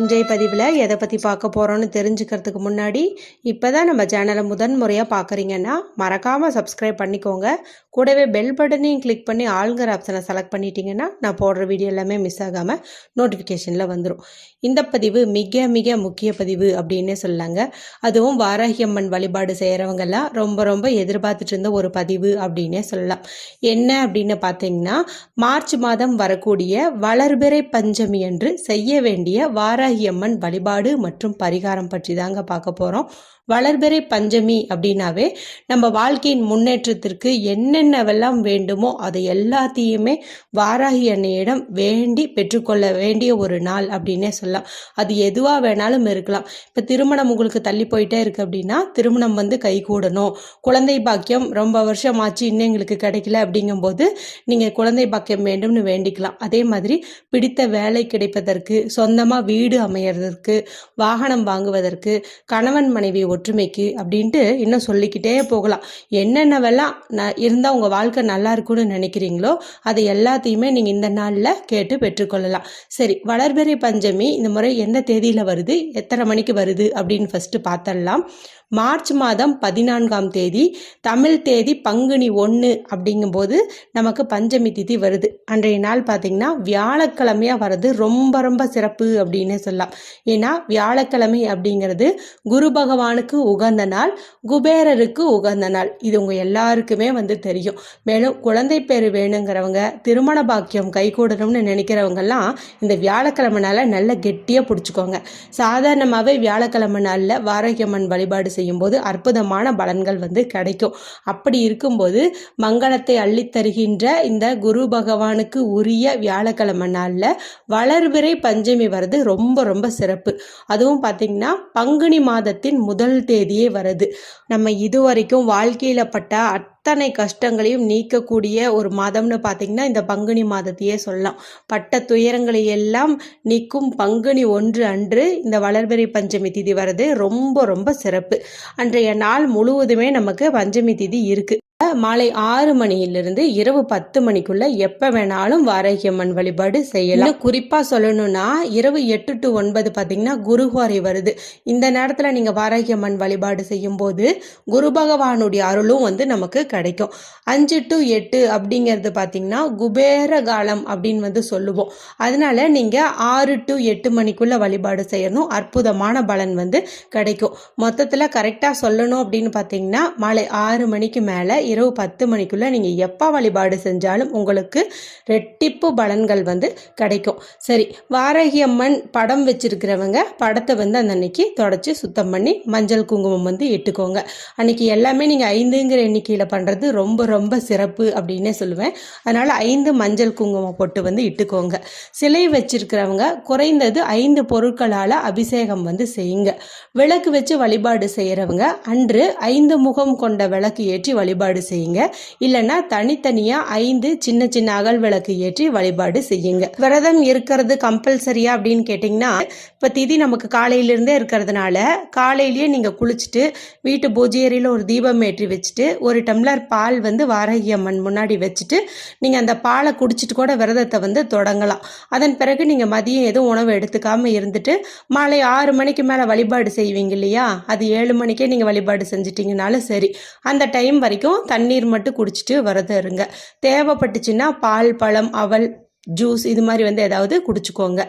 இன்றைய பதிவில் எதை பற்றி பார்க்க போகிறோன்னு தெரிஞ்சுக்கிறதுக்கு முன்னாடி இப்போ தான் நம்ம சேனலை முதன் முறையாக பார்க்குறீங்கன்னா மறக்காமல் சப்ஸ்கிரைப் பண்ணிக்கோங்க. கூடவே பெல் பட்டனையும் கிளிக் பண்ணி ஆளுங்கிற ஆப்ஷனை செலக்ட் பண்ணிட்டீங்கன்னா நான் போடுற வீடியோ எல்லாமே மிஸ் ஆகாமல் நோட்டிஃபிகேஷனில் வந்துடும் இந்த பதிவு மிக மிக முக்கிய பதிவு அப்படின்னே சொல்லலாங்க. அதுவும் வாராகியம்மன் வழிபாடு செய்கிறவங்கெல்லாம் ரொம்ப ரொம்ப எதிர்பார்த்துட்டு இருந்த ஒரு பதிவு அப்படின்னே சொல்லலாம். என்ன அப்படின்னு பார்த்தீங்கன்னா மார்ச் மாதம் வரக்கூடிய வளர்பிறை பஞ்சமி என்று செய்ய வேண்டிய வார வாராகி அம்மன் வழிபாடு மற்றும் பரிகாரம் பற்றி தாங்க பார்க்க போகிறோம் வளர்பிறை பஞ்சமி அப்படின்னாவே நம்ம வாழ்க்கையின் முன்னேற்றத்திற்கு என்னென்னவெல்லாம் வேண்டுமோ அதை எல்லாத்தையுமே வாராகி அன்னையிடம் வேண்டி பெற்றுக்கொள்ள வேண்டிய ஒரு நாள் அப்படின்னே சொல்லலாம். அது எதுவாக வேணாலும் இருக்கலாம். இப்போ திருமணம் உங்களுக்கு தள்ளி போயிட்டே இருக்கு அப்படின்னா திருமணம் வந்து கை கூடணும். குழந்தை பாக்கியம் ரொம்ப வருஷம் ஆச்சு இன்னும் எங்களுக்கு கிடைக்கல அப்படிங்கும்போது நீங்கள் குழந்தை பாக்கியம் வேண்டும்னு வேண்டிக்கலாம். அதே மாதிரி பிடித்த வேலை கிடைப்பதற்கு சொந்தமாக வீடு அமையறதற்கு வாகனம் வாங்குவதற்கு கணவன் மனைவி ஒற்றுமைக்கு அப்படின்ட்டு இன்னும் சொல்லிக்கிட்டே போகலாம். என்னென்னவெல்லாம் ந இருந்தால் உங்கள் வாழ்க்கை நல்லா இருக்கும்னு நினைக்கிறீங்களோ அதை எல்லாத்தையுமே நீங்கள் இந்த நாளில் கேட்டு பெற்றுக்கொள்ளலாம். சரி வளர்பிறை பஞ்சமி இந்த முறை எந்த தேதியில் வருது? எத்தனை மணிக்கு வருது? அப்படின்னு ஃபஸ்ட்டு பார்த்துடலாம் மார்ச் மாதம் பதினான்காம் தேதி தமிழ் தேதி பங்குனி ஒன்று அப்படிங்கும்போது நமக்கு பஞ்சமி திதி வருது. அன்றைய நாள் பார்த்திங்கன்னா வியாழக்கிழமையாக வர்றது ரொம்ப ரொம்ப சிறப்பு அப்படின்னே சொல்லலாம். ஏன்னா வியாழக்கிழமை அப்படிங்கிறது குரு பகவானுக்கு உகந்த நாள் குபேரருக்கு உகந்த நாள். இது உங்கள் எல்லாருக்குமே வந்து தெரியும். மேலும் குழந்தை பேர் வேணுங்கிறவங்க திருமண பாக்கியம் கைகூடணும்னு நினைக்கிறவங்கெல்லாம் இந்த வியாழக்கிழமை நாளை நல்ல கெட்டியாக பிடிச்சிக்கோங்க. சாதாரணமாகவே வியாழக்கிழமை நாளில் வாரகியம்மன் வழிபாடு செய்யும்போது அற்புதமான பலன்கள் வந்து கிடைக்கும். அப்படி இருக்கும்போது மங்களத்தை அள்ளித்தருகின்ற இந்த குரு பகவானுக்கு உரிய வியாழக்கிழமை நாளில் வளர்விரை பஞ்சமி வர்றது ரொம்ப ரொம்ப சிறப்பு. அதுவும் பார்த்திங்கன்னா பங்குனி மாதத்தின் முதல் தேதியே வருது. நம்ம இதுவரைக்கும் வாழ்க்கையில் பட்ட அத்தனை கஷ்டங்களையும் நீக்கக்கூடிய ஒரு மாதம்னு பார்த்திங்கன்னா இந்த பங்குனி மாதத்தையே சொல்லலாம். பட்ட துயரங்களை எல்லாம் நீக்கும் பங்குனி ஒன்று அன்று இந்த வளர்பிறை பஞ்சமி திதி வர்றது ரொம்ப ரொம்ப சிறப்பு. அன்றைய நாள் முழுவதுமே நமக்கு பஞ்சமி திதி இருக்கு. மாலை ஆறு மணியிலிருந்து இரவு பத்து மணிக்குள்ள எப்ப வேணாலும் வாரகியம்மன் வழிபாடு செய்யலாம். குறிப்பா சொல்லணும்னா இரவு எட்டு டு ஒன்பது பார்த்தீங்கன்னா குருஹோரை வருது. இந்த நேரத்துல நீங்க வாரகியம்மன் வழிபாடு செய்யும் போது குரு பகவானுடைய அருளும் வந்து நமக்கு கிடைக்கும். அஞ்சு டு எட்டு அப்படிங்கிறது பார்த்தீங்கன்னா குபேர காலம் அப்படின்னு வந்து சொல்லுவோம். அதனால நீங்க ஆறு டு எட்டு மணிக்குள்ள வழிபாடு செய்யணும். அற்புதமான பலன் வந்து கிடைக்கும். மொத்தத்தில் கரெக்டாக சொல்லணும் அப்படின்னு பார்த்தீங்கன்னா மாலை ஆறு மணிக்கு மேலே இரவு பத்து மணிக்குள்ளே நீங்கள் எப்போ வழிபாடு செஞ்சாலும் உங்களுக்கு ரெட்டிப்பு பலன்கள் வந்து கிடைக்கும். சரி வாரகியம்மன் படம் வச்சிருக்கிறவங்க படத்தை வந்து அந்த அன்னைக்கு தொடச்சி சுத்தம் பண்ணி மஞ்சள் குங்குமம் வந்து இட்டுக்கோங்க. அன்னைக்கு எல்லாமே நீங்கள் ஐந்துங்கிற எண்ணிக்கையில் பண்ணுறது ரொம்ப ரொம்ப சிறப்பு அப்படின்னே சொல்லுவேன். அதனால் ஐந்து மஞ்சள் குங்குமம் போட்டு வந்து இட்டுக்கோங்க. சிலை வச்சிருக்கிறவங்க குறைந்தது ஐந்து பொருட்களால் அபிஷேகம் வந்து செய்யுங்க. விளக்கு வச்சு வழிபாடு செய்கிறவங்க அன்று ஐந்து முகம் கொண்ட விளக்கு ஏற்றி வழிபாடு செய்யுங்க. இல்லைன்னா தனித்தனியாக ஐந்து சின்ன சின்ன அகல் விளக்கு ஏற்றி வழிபாடு செய்யுங்க. விரதம் இருக்கிறது கம்பல்சரியா அப்படின்னு கேட்டிங்கன்னா இப்போ திதி நமக்கு காலையிலிருந்தே இருக்கிறதுனால காலையிலேயே நீங்கள் குளிச்சுட்டு வீட்டு பூஜை அறையில் ஒரு தீபம் ஏற்றி வச்சுட்டு ஒரு டம்ளர் பால் வந்து வாரகி அம்மன் முன்னாடி வச்சுட்டு நீங்கள் அந்த பாலை குடிச்சிட்டு கூட விரதத்தை வந்து தொடங்கலாம். அதன் பிறகு நீங்கள் மதியம் எதுவும் உணவு எடுத்துக்காம இருந்துட்டு மாலை ஆறு மணிக்கு மேலே வழிபாடு செய்வீங்க இல்லையா? அது ஏழு மணிக்கே நீங்கள் வழிபாடு செஞ்சிட்டிங்கனாலும் சரி. அந்த டைம் வரைக்கும் தண்ணீர் மட்டும் குடிச்சிட்டு விரதம் இருங்க. தேவைப்பட்டுச்சுன்னா பால் பழம் அவல் ஜூஸ் இது மாதிரி வந்து ஏதாவது குடிச்சுக்கோங்க.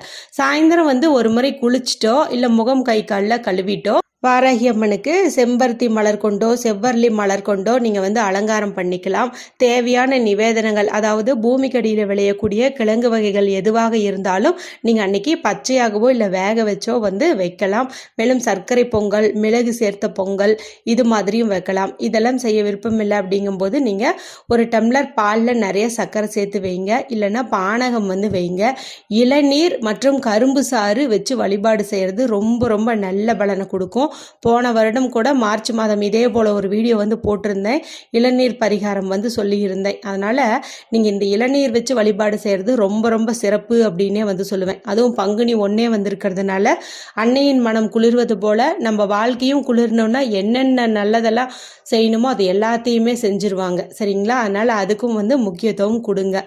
சாயந்தரம் வந்து ஒரு முறை குளிச்சிட்டோ இல்லை முகம் கை காலில் கழுவிட்டோ வாராகி அம்மனுக்கு செம்பருத்தி மலர் கொண்டோ செவ்வரளி மலர் கொண்டோ நீங்கள் வந்து அலங்காரம் பண்ணிக்கலாம். தேவையான நிவேதனங்கள் அதாவது பூமிக்கடியில் விளையக்கூடிய கிழங்கு வகைகள் எதுவாக இருந்தாலும் நீங்கள் அன்னைக்கு பச்சையாகவோ இல்லை வேக வச்சோ வந்து வைக்கலாம். மேலும் சர்க்கரை பொங்கல் மிளகு சேர்த்த பொங்கல் இது மாதிரியும் வைக்கலாம். இதெல்லாம் செய்ய விருப்பம் இல்லை அப்படிங்கும்போது நீங்கள் ஒரு டம்ளர் பாலில் நிறைய சர்க்கரை சேர்த்து வைங்க. இல்லைன்னா பானகம் வந்து வைங்க. இளநீர் மற்றும் கரும்பு சாறு வச்சு வழிபாடு செய்கிறது ரொம்ப ரொம்ப நல்ல பலனை கொடுக்கும். போன வருடம் கூட மார்ச் மாதம் இதே போல் ஒரு வீடியோ வந்து போட்டிருந்தேன். இளநீர் பரிகாரம் வந்து சொல்லியிருந்தேன். அதனால் நீங்கள் இந்த இளநீர் வச்சு வழிபாடு செய்கிறது ரொம்ப ரொம்ப சிறப்பு அப்படின்னே வந்து சொல்லுவேன். அதுவும் பங்குனி ஒன்றே வந்திருக்கிறதுனால அன்னையின் மனம் குளிர்வது போல் நம்ம வாழ்க்கையும் குளிர்னோன்னா என்னென்ன நல்லதெல்லாம் செய்யணுமோ அது எல்லாத்தையுமே செஞ்சுருவாங்க. சரிங்களா? அதனால் அதுக்கும் வந்து முக்கியத்துவம் கொடுங்க.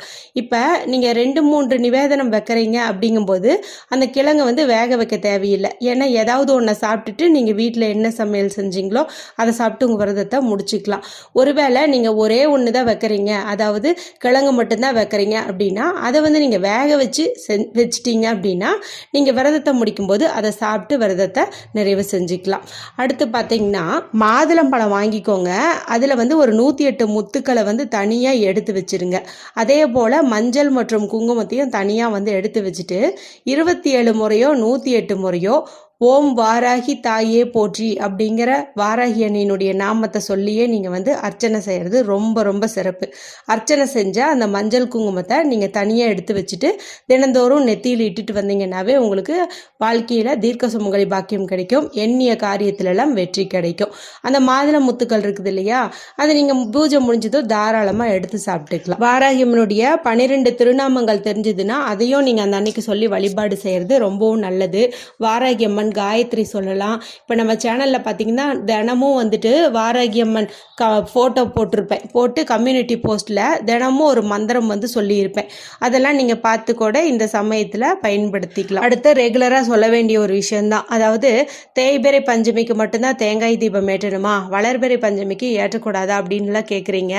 இப்போ நீங்கள் ரெண்டு மூன்று நிவேதனம் வைக்கிறீங்க அப்படிங்கும்போது அந்த கிழங்கை வந்து வேக வைக்க தேவையில்லை. ஏன்னா ஏதாவது ஒன்றை சாப்பிட்டுட்டு நீங்கள் வீட்டில் என்ன சமையல் செஞ்சீங்களோ அதை சாப்பிட்டு உங்கள் விரதத்தை முடிச்சுக்கலாம். ஒருவேளை நீங்கள் ஒரே ஒன்று தான் வைக்கிறீங்க. அதாவது கிழங்கு மட்டும்தான் வைக்கிறீங்க அப்படின்னா அதை வந்து நீங்கள் வேக வச்சு செஞ் வச்சிட்டீங்க அப்படின்னா நீங்கள் விரதத்தை முடிக்கும்போது அதை சாப்பிட்டு விரதத்தை நிறைவு செஞ்சுக்கலாம். அடுத்து பார்த்தீங்கன்னா மாதுளம்பழம் வாங்கிக்கோங்க. அதில் வந்து ஒரு நூற்றி எட்டு முத்துக்களை வந்து தனியாக எடுத்து வச்சுருங்க. அதே போல் மஞ்சள் மற்றும் குங்குமத்தையும் தனியாக வந்து எடுத்து வச்சுட்டு இருபத்தி ஏழு முறையோ நூற்றி எட்டு முறையோ ஓம் வாராகி தாயே போற்றி அப்படிங்கிற வாராகி அண்ணியினுடைய நாமத்தை சொல்லியே நீங்கள் வந்து அர்ச்சனை செய்கிறது ரொம்ப ரொம்ப சிறப்பு. அர்ச்சனை செஞ்சால் அந்த மஞ்சள் குங்குமத்தை நீங்கள் தனியாக எடுத்து வச்சுட்டு தினந்தோறும் நெத்தியில் இட்டுட்டு வந்தீங்கன்னாவே உங்களுக்கு வாழ்க்கையில் தீர்க்க சுமங்கலி பாக்கியம் கிடைக்கும். எண்ணிய காரியத்திலெல்லாம் வெற்றி கிடைக்கும். அந்த மாதுளை முத்துக்கள் இருக்குது இல்லையா? அதை நீங்கள் பூஜை முடிஞ்சதோ தாராளமாக எடுத்து சாப்பிட்டுக்கலாம். வாராகி அம்மனுடைய பன்னிரெண்டு திருநாமங்கள் தெரிஞ்சதுன்னா அதையும் நீங்கள் அந்த அன்னைக்கு சொல்லி வழிபாடு செய்கிறது ரொம்பவும் நல்லது. வாராகி அம்மன் காயத்ரி சொல்லலாம். இப்போ நம்ம சேனலில் பார்த்தீங்கன்னா தினமும் வந்துட்டு வாராகி அம்மன் க ஃபோட்டோ போட்டிருப்பேன். போட்டு கம்யூனிட்டி போஸ்ட்டில் தினமும் ஒரு மந்திரம் வந்து சொல்லியிருப்பேன். அதெல்லாம் நீங்கள் பார்த்து கூட இந்த சமயத்தில் பயன்படுத்திக்கலாம். அடுத்து ரெகுலராக சொல்ல வேண்டிய ஒரு விஷயந்தான் அதாவது தேய்பிறை பஞ்சமிக்கு மட்டும்தான் தேங்காய் தீபம் ஏற்றணுமா? வளர்பிறை பஞ்சமிக்கு ஏற்றக்கூடாதா அப்படின்லாம் கேட்குறீங்க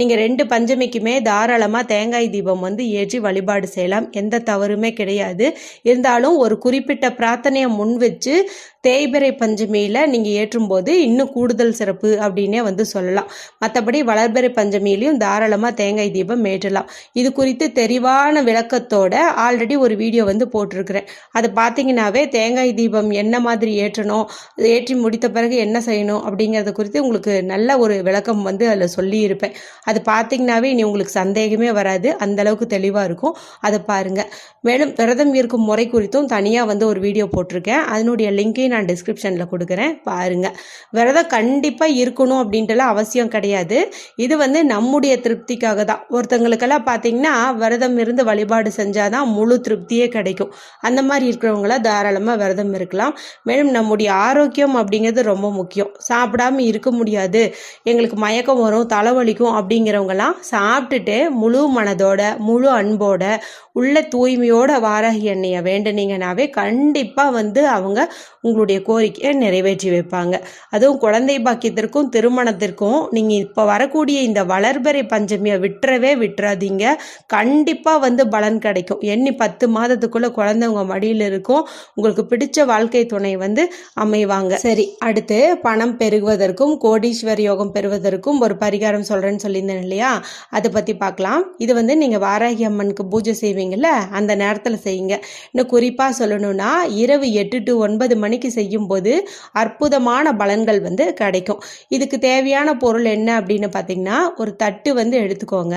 நீங்கள் ரெண்டு பஞ்சமிக்குமே தாராளமாக தேங்காய் தீபம் வந்து ஏற்றி வழிபாடு செய்யலாம். எந்த தவறுமே கிடையாது. இருந்தாலும் ஒரு குறிப்பிட்ட பிரார்த்தனையை முன் வச்சு தேய்பிறை பஞ்சமியில் நீங்கள் ஏற்றும்போது இன்னும் கூடுதல் சிறப்பு அப்படின்னே வந்து சொல்லலாம். மற்றபடி வளர்பிறை பஞ்சமியிலையும் தாராளமாக தேங்காய் தீபம் ஏற்றலாம். இது குறித்து தெரிவான விளக்கத்தோட ஆல்ரெடி ஒரு வீடியோ வந்து போட்டிருக்கிறேன். அது பார்த்தீங்கன்னாவே தேங்காய் தீபம் என்ன மாதிரி ஏற்றணும் ஏற்றி முடித்த பிறகு என்ன செய்யணும் அப்படிங்கிறத குறித்து உங்களுக்கு நல்ல ஒரு விளக்கம் வந்து அதில் சொல்லியிருப்பேன். அது பார்த்தீங்கன்னாவே இனி உங்களுக்கு சந்தேகமே வராது. அந்த அளவுக்கு தெளிவாக இருக்கும். அதை பாருங்கள் மேலும் விரதம் இருக்கும் முறை குறித்தும் தனியாக வந்து ஒரு வீடியோ போட்டிருக்கேன். அதனுடைய லிங்க்கையும் நான் டிஸ்கிரிப்ஷனில் கொடுக்குறேன். பாருங்கள் விரதம் கண்டிப்பாக இருக்கணும் அப்படின்ட்டுலாம் அவசியம் கிடையாது. இது வந்து நம்முடைய திருப்திக்காக தான். ஒருத்தங்களுக்கெல்லாம் பார்த்தீங்கன்னா விரதம் இருந்து வழிபாடு செஞ்சால் தான் முழு திருப்தியே கிடைக்கும். அந்த மாதிரி இருக்கிறவங்கள தாராளமாக விரதம் இருக்கலாம். மேலும் நம்முடைய ஆரோக்கியம் அப்படிங்கிறது ரொம்ப முக்கியம். சாப்பிடாம இருக்க முடியாது. எங்களுக்கு மயக்கம் வரும் தலைவலிக்கும் அப்படிங்கிறவங்கலாம் சாப்பிட்டுட்டு முழு மனதோட முழு அன்போட உள்ள தூய்மையோட வாராகி எண்ணெயை வேண்டுனீங்கன்னாவே கண்டிப்பாக வந்து அவங்க உங்களுடைய கோரிக்கையை நிறைவேற்றி வைப்பாங்க. அதுவும் குழந்தை பாக்கியத்திற்கும் திருமணத்திற்கும் நீங்கள் இப்போ வரக்கூடிய இந்த வளர்பறை பஞ்சமியை விட்டுறவே விட்டுறாதீங்க. கண்டிப்பாக வந்து பலன் கிடைக்கும். எண்ணி பத்து மாதத்துக்குள்ளே குழந்தை உங்கள் மடியில் இருக்கும். உங்களுக்கு பிடிச்ச வாழ்க்கை துணை வந்து அமைவாங்க. சரி அடுத்து பணம் பெருகுவதற்கும் கோடீஸ்வர் யோகம் பெறுவதற்கும் ஒரு பரிகாரம் சொல்கிறேன்னு சொல்லியிருந்தேன் இல்லையா? அதை பற்றி பார்க்கலாம். இது வந்து நீங்கள் வாராகி அம்மனுக்கு பூஜை செய்வீங்கள்ல அந்த நேரத்தில் செய்யுங்க. இன்னும் குறிப்பாக சொல்லணும்னா இரவு எட்டு டு ஒன்பது மணிக்கு செய்யும்போது அற்புதமான பலன்கள் வந்து கிடைக்கும். இதுக்கு தேவையான பொருள் என்ன அப்படின்னு பார்த்தீங்கன்னா ஒரு தட்டு வந்து எடுத்துக்கோங்க.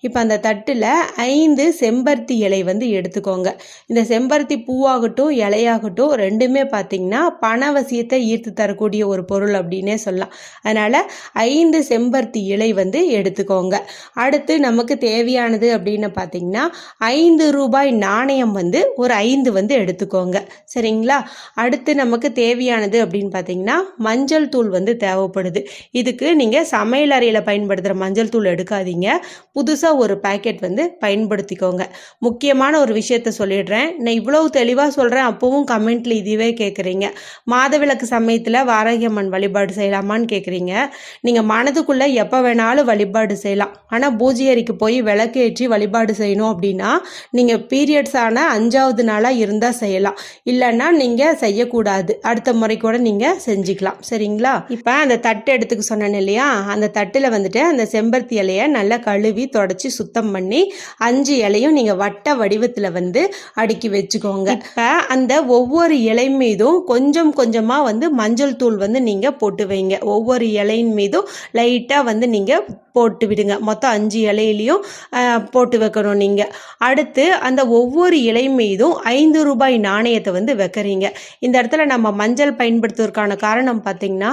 இப்போ அந்த தட்டில் ஐந்து செம்பருத்தி இலை வந்து எடுத்துக்கோங்க. இந்த செம்பருத்தி பூவாகட்டும் இலையாகட்டும் ரெண்டுமே பார்த்தீங்கன்னா பணவசியத்தை ஈர்த்து தரக்கூடிய ஒரு பொருள் அப்படின்னே சொல்லலாம். அதனால் ஐந்து செம்பருத்தி இலை வந்து எடுத்துக்கோங்க. அடுத்து நமக்கு தேவையானது அப்படின்னு பார்த்தீங்கன்னா ஐந்து ரூபாய் நாணயம் வந்து ஒரு ஐந்து வந்து எடுத்துக்கோங்க. சரிங்களா? அடுத்து நமக்கு தேவையானது அப்படின்னு பார்த்தீங்கன்னா மஞ்சள் தூள் வந்து தேவைப்படுது. இதுக்கு நீங்கள் சமையல் அறையில் பயன்படுத்துகிற மஞ்சள் தூள் எடுக்காதீங்க. புதுசாக ஒரு பேக்கெட் வந்து பயன்படுத்திக்கோங்க. முக்கியமான ஒரு விஷயத்த சொல்லிடுறேன். நான் இவ்வளவு தெளிவாக சொல்கிறேன் அப்போவும் கமெண்ட்டில் இதுவே கேட்குறீங்க மாதவிளக்கு சமயத்தில் வாராகியம்மன் வழிபாடு செய்யலாமான்னு கேட்குறீங்க நீங்கள் மனதுக்குள்ளே எப்போ வேணாலும் வழிபாடு செய்யலாம். ஆனால் பூஜை அறைக்கு போய் விளக்கு ஏற்றி வழிபாடு செய்யணும் அப்படின்னா நீங்கள் பீரியட்ஸ் அஞ்சாவது நாளாக இருந்தால் செய்யலாம். இல்லைன்னா நீங்கள் செய்யக்கூடாது. அடுத்த முறை கூட நீங்கள் செஞ்சுக்கலாம். சரிங்களா? இப்போ அந்த தட்டு எடுத்துக்க சொன்னேன் இல்லையா? அந்த தட்டில் வந்துட்டு அந்த செம்பருத்தி இலையை நல்லா கழுவி தொடச்சி சுத்தம் பண்ணி அஞ்சு இலையும் நீங்கள் வட்ட வடிவத்தில் வந்து அடுக்கி வச்சுக்கோங்க. இப்போ அந்த ஒவ்வொரு இலை மீதும் கொஞ்சம் கொஞ்சமாக வந்து மஞ்சள் தூள் வந்து நீங்கள் போட்டு வைங்க. ஒவ்வொரு இலையின் மீதும் லைட்டாக வந்து நீங்கள் போட்டு விடுங்க. மொத்தம் அஞ்சு இலையிலையும் போட்டு வைக்கணும் நீங்கள் அடுத்து அந்த ஒவ்வொரு இலை மீதும் ஐந்து ரூபாய் நாணயத்தை வந்து வைக்கிறீங்க. இந்த இடத்துல நம்ம மஞ்சள் பயன்படுத்துவதற்கான காரணம் பார்த்திங்கன்னா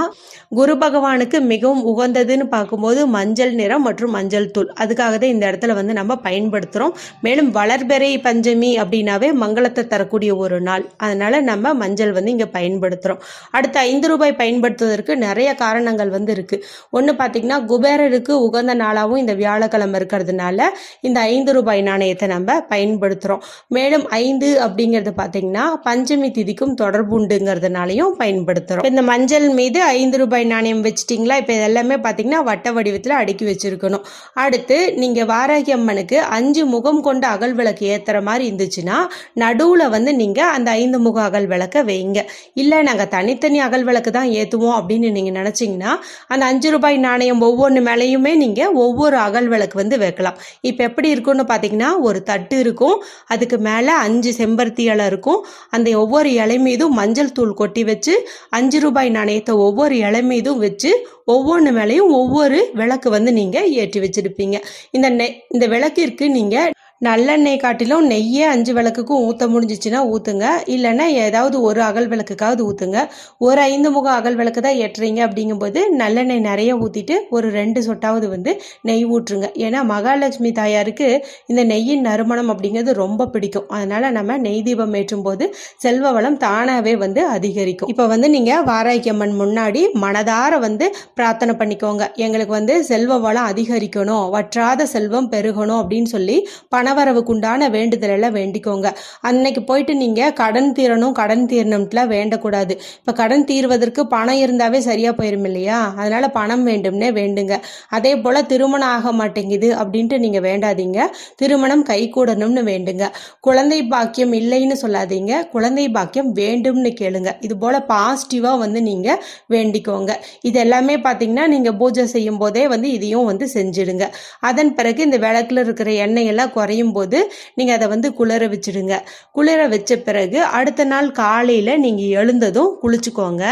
குரு பகவானுக்கு மிகவும் உகந்ததுன்னு பார்க்கும்போது மஞ்சள் நிறம் மற்றும் மஞ்சள் தூள். அதுக்காக தான் இந்த இடத்துல வந்து நம்ம பயன்படுத்துகிறோம் மேலும் வளர்பெறை பஞ்சமி அப்படின்னாவே மங்களத்தை தரக்கூடிய ஒரு நாள். அதனால் நம்ம மஞ்சள் வந்து இங்கே பயன்படுத்துகிறோம் அடுத்து ஐந்து ரூபாய் பயன்படுத்துவதற்கு நிறைய காரணங்கள் வந்து இருக்குது ஒன்று பார்த்திங்கன்னா குபேரருக்கு உகந்த நாளாகவும் இந்த வியாழக்கிழமை இருக்கிறதுனால இந்த ஐந்து ரூபாய் நாணயத்தை நம்ம பயன்படுத்துகிறோம் மேலும் ஐந்து அப்படிங்கிறது பார்த்திங்கன்னா பஞ்சமி திதிக்கு திதிக்கும் தொடர்பு உண்டுங்கிறதுனாலையும் பயன்படுத்துகிறோம் இந்த மஞ்சள் மீது ஐந்து ரூபாய் நாணயம் வச்சிட்டிங்களா? இப்போ இதெல்லாமே பார்த்திங்கன்னா வட்ட வடிவத்தில் அடுக்கி வச்சுருக்கணும். அடுத்து நீங்கள் வாராகி அம்மனுக்கு அஞ்சு முகம் கொண்ட அகல் விளக்கு ஏற்றுற மாதிரி இருந்துச்சுன்னா நடுவில் வந்து நீங்கள் அந்த ஐந்து முக அகல் விளக்கை வைங்க. இல்லை நாங்கள் தனித்தனி அகல் விளக்கு தான் ஏற்றுவோம் அப்படின்னு நீங்கள் நினச்சிங்கன்னா அந்த அஞ்சு ரூபாய் நாணயம் ஒவ்வொன்று மேலேயுமே நீங்கள் ஒவ்வொரு அகல் விளக்கு வந்து வைக்கலாம். இப்போ எப்படி இருக்கும்னு பார்த்தீங்கன்னா ஒரு தட்டு இருக்கும். அதுக்கு மேலே அஞ்சு செம்பருத்தி இலை இருக்கும். அந்த ஒவ்வொரு இலை மீதும் மஞ்சள் தூள் கொட்டி வச்சு அஞ்சு ரூபாய் நாணயத்தை ஒவ்வொரு இலை மீதும் வச்சு ஒவ்வொன்று மேலேயும் ஒவ்வொரு விளக்கு வந்து நீங்கள் ஏற்றி வச்சுருப்பீங்க. இந்த நெ இந்த விளக்கிற்கு நீங்கள் நல்லெண்ணெய் காட்டிலும் நெய்யே அஞ்சு விளக்குக்கும் ஊற்ற முடிஞ்சிச்சுன்னா ஊற்றுங்க இல்லைன்னா ஏதாவது ஒரு அகல் விளக்குக்காவது ஊற்றுங்க ஒரு ஐந்து முகம் அகல் விளக்கு தான் ஏற்றுறீங்க அப்படிங்கும்போது நல்லெண்ணெய் நிறைய ஊற்றிட்டு ஒரு ரெண்டு சொட்டாவது வந்து நெய் ஊற்றுங்க. ஏன்னா மகாலட்சுமி தாயாருக்கு இந்த நெய்யின் நறுமணம் அப்படிங்கிறது ரொம்ப பிடிக்கும். அதனால் நம்ம நெய் தீபம் ஏற்றும் போது செல்வ வளம் தானாகவே வந்து அதிகரிக்கும். இப்போ வந்து நீங்கள் வாராய்க்கம்மன் முன்னாடி மனதார வந்து பிரார்த்தனை பண்ணிக்கோங்க. எங்களுக்கு வந்து செல்வ வளம் அதிகரிக்கணும். வற்றாத செல்வம் பெருகணும் அப்படின்னு சொல்லி பணவரவுக்குண்டான வேண்டுதல் எல்லாம் வேண்டிக்கோங்க. அன்னைக்கு போயிட்டு நீங்கள் கடன் தீரணும் கடன் தீரணும்ட்டுலாம் வேண்டக்கூடாது. இப்போ கடன் தீர்வதற்கு பணம் இருந்தாவே சரியாக போயிரும் இல்லையா? அதனால் பணம் வேண்டும்னே வேண்டுங்க. அதே போல் திருமணம் ஆக மாட்டேங்குது அப்படின்ட்டு நீங்கள் வேண்டாதீங்க. திருமணம் கைகூடணும்னு வேண்டுங்க. குழந்தை பாக்கியம் இல்லைன்னு சொல்லாதீங்க. குழந்தை பாக்கியம் வேண்டும்னு கேளுங்க. இது போல் பாசிட்டிவாக வந்து நீங்கள் வேண்டிக்கோங்க. இது எல்லாமே பார்த்தீங்கன்னா நீங்கள் பூஜை செய்யும் போதே வந்து இதையும் வந்து செஞ்சிடுங்க. அதன் பிறகு இந்த விளக்கில் இருக்கிற எண்ணெய் எல்லாம் குறையும் போது நீங்கள் அதை வந்து குளிர வச்சுடுங்க. குளிர வச்ச பிறகு அடுத்த நாள் காலையில் நீங்கள் எழுந்ததும் குளிச்சுக்கோங்க.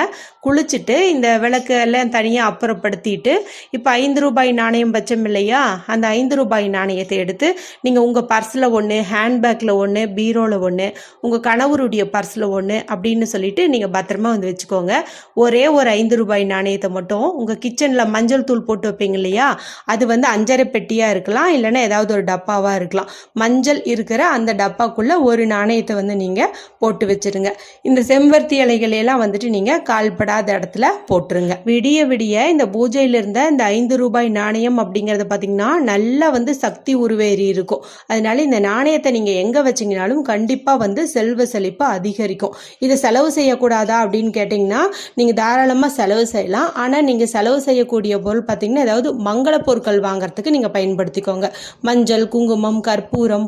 குளிச்சுட்டு இந்த விளக்கு எல்லாம் தனியாக அப்புறப்படுத்திட்டு இப்போ ஐந்து ரூபாய் நாணயம் பட்சம் இல்லையா? அந்த ஐந்து ரூபாய் நாணயத்தை எடுத்து நீங்கள் உங்கள் பர்ஸில் ஒன்று ஹேண்ட்பேக்கில் ஒன்று பீரோவில் ஒன்று உங்கள் கணவருடைய பர்ஸில் ஒன்று அப்படின்னு சொல்லிட்டு நீங்கள் பத்திரமா வந்து வச்சுக்கோங்க. ஒரே ஒரு ஐந்து ரூபாய் நாணயத்தை மட்டும் உங்கள் கிச்சனில் மஞ்சள் தூள் போட்டு வைப்பீங்க இல்லையா? அது வந்து அஞ்சரை பெட்டியாக இருக்கலாம் இல்லைன்னா ஏதாவது ஒரு டப்பாவாக இருக்கலாம். மஞ்சள் இருக்கிற அந்த டப்பாக்குள்ளே ஒரு நாணயத்தை வந்து நீங்கள் போட்டு வச்சுருங்க. இந்த செம்பருத்தி இலைகளையெல்லாம் வந்துட்டு நீங்கள் கால்படாத இடத்துல போட்டுருங்க. விடிய விடிய இந்த பூஜையில் இருந்த இந்த ஐந்து ரூபாய் நாணயம் அப்படிங்கிறத பார்த்தீங்கன்னா நல்லா வந்து சக்தி உருவேறி இருக்கும். அதனால இந்த நாணயத்தை நீங்கள் எங்கே வச்சிங்கனாலும் கண்டிப்பாக வந்து செல்வ செழிப்பு அதிகரிக்கும். இதை செலவு செய்யக்கூடாதா அப்படின்னு கேட்டிங்கன்னா நீங்கள் தாராளமாக செலவு செய்யலாம். ஆனால் நீங்கள் செலவு செய்யக்கூடிய பொருள் பார்த்தீங்கன்னா ஏதாவது மங்கள பொருட்கள் வாங்குறதுக்கு நீங்கள் பயன்படுத்திக்கோங்க. மஞ்சள் குங்குமம் கற்பூரம்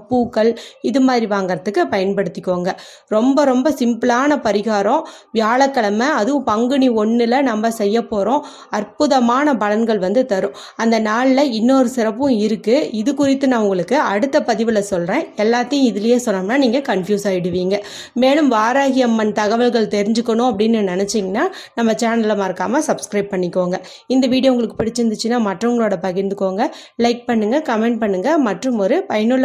பூக்கள் இது மாதிரி வாங்குறதுக்கு பயன்படுத்திக்கோங்க. ரொம்ப ரொம்ப சிம்பிளான பரிகாரம். வியாழக்கிழமை அதுவும் பங்குனி ஒன்றில் நம்ம செய்ய போகிறோம் அற்புதமான பலன்கள் வந்து தரும். அந்த நாளில் இன்னொரு சிறப்பும் இருக்குது இது குறித்து நான் உங்களுக்கு அடுத்த பதிவில் சொல்கிறேன் எல்லாத்தையும் இதுலேயே சொன்னோம்னா நீங்கள் கன்ஃபியூஸ் ஆகிடுவீங்க மேலும் வாராகி அம்மன் தகவல்கள் தெரிஞ்சுக்கணும் அப்படின்னு நினச்சிங்கன்னா நம்ம சேனலை மறக்காமல் சப்ஸ்கிரைப் பண்ணிக்கோங்க. இந்த வீடியோ உங்களுக்கு பிடிச்சிருந்துச்சுன்னா மற்றவங்களோட பகிர்ந்துக்கோங்க. லைக் பண்ணுங்கள் கமெண்ட் பண்ணுங்கள் மற்றும் ஒரு பயனுள்ள